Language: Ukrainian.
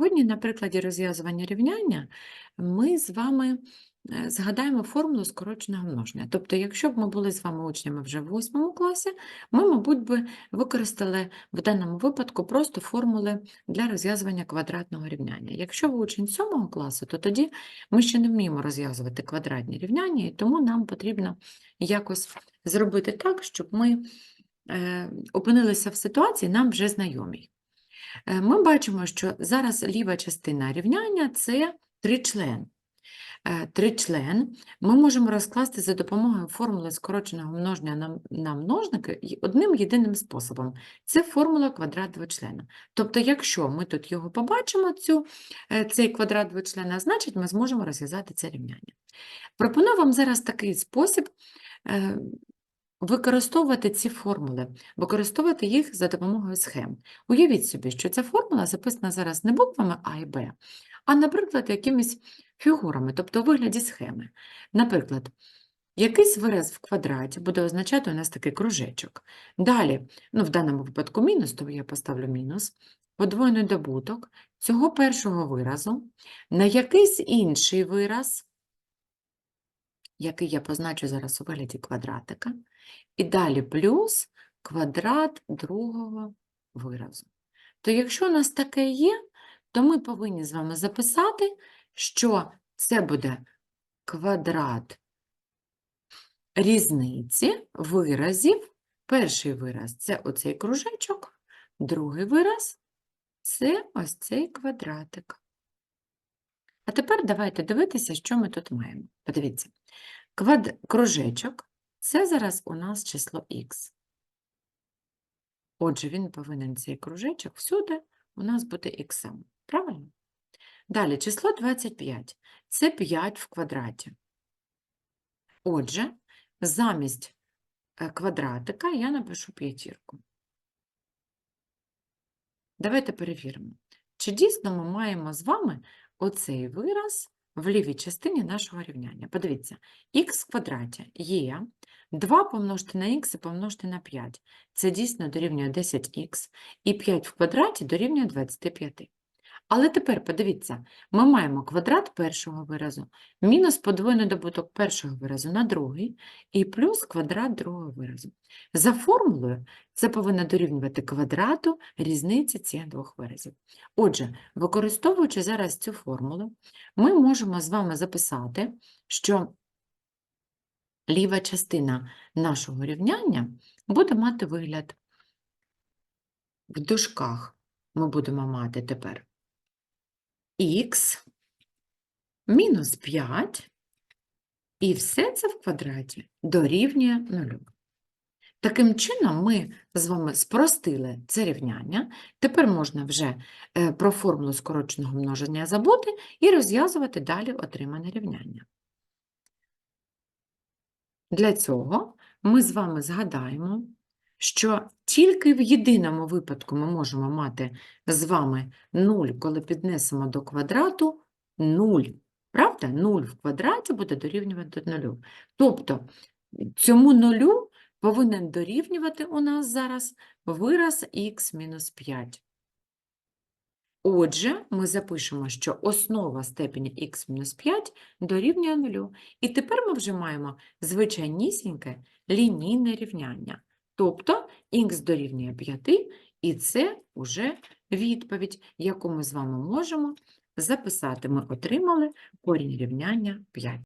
Сьогодні, на прикладі розв'язування рівняння, ми з вами е, згадаємо формулу скороченого множення. Тобто, якщо б ми були з вами учнями вже в 8 класі, ми, мабуть, би використали в даному випадку просто формули для розв'язування квадратного рівняння. Якщо ви учень 7 класу, то тоді ми ще не вміємо розв'язувати квадратні рівняння, і тому нам потрібно якось зробити так, щоб ми е, опинилися в ситуації нам вже знайомій. Е, Ми бачимо, що зараз ліва частина рівняння це тричлен. Е, Тричлен ми можемо розкласти за допомогою формули скороченого множення на, множники одним єдиним способом. Це формула квадрат двочлена. Тобто, якщо ми тут його побачимо, цю, е, цей квадрат двочлена, значить ми зможемо розв'язати це рівняння. Пропоную вам зараз такий спосіб використовувати ці формули, використовувати їх за допомогою схем. Уявіть собі, що ця формула записана зараз не буквами А і Б, а, наприклад, якимись фігурами, тобто у вигляді схеми. Наприклад, якийсь вираз в квадраті буде означати у нас такий кружечок. Далі, ну, в даному випадку мінус, тому я поставлю мінус, подвоєний добуток цього першого виразу на якийсь інший вираз, який я позначу зараз у вигляді квадратика, і далі плюс квадрат другого виразу. То якщо у нас таке є, то ми повинні з вами записати, що це буде квадрат різниці виразів. Перший вираз це оцей кружечок, другий вираз це ось цей квадратик. А тепер давайте дивитися, що ми тут маємо. Подивіться, квад... кружечок це зараз у нас число х. Отже, він повинен цей кружечок всюди у нас бути х. Правильно? Далі, число 25 це 5 в квадраті. Отже, замість е, квадратика я напишу п'ятірку. Давайте перевіримо, чи дійсно ми маємо з вами оцей вираз в лівій частині нашого рівняння. Подивіться, х в квадраті є 2 помножити на х і помножити на 5. Це дійсно дорівнює 10х, і 5 в квадраті дорівнює 25. Але тепер подивіться, ми маємо квадрат першого виразу, мінус подвоєний добуток першого виразу на другий, і плюс квадрат другого виразу. За формулою це повинно дорівнювати квадрату різниці цих двох виразів. Отже, використовуючи зараз цю формулу, ми можемо з вами записати, що ліва частина нашого рівняння буде мати вигляд в дужках. Ми будемо мати тепер х мінус 5, і все це в квадраті дорівнює 0. Таким чином, ми з вами спростили це рівняння. Тепер можна вже е, про формулу скороченого множення забути і розв'язувати далі отримане рівняння. Для цього ми з вами згадаємо, що тільки в єдиному випадку ми можемо мати з вами 0, коли піднесемо до квадрату 0. Правда? 0 в квадраті буде дорівнювати 0. Тобто цьому нулю повинен дорівнювати у нас зараз вираз х мінус 5. Отже, ми запишемо, що основа степені х мінус 5 дорівнює 0. І тепер ми вже маємо звичайнісіньке лінійне рівняння. Тобто х дорівнює 5, і це вже відповідь, яку ми з вами можемо записати. Ми отримали корінь рівняння 5.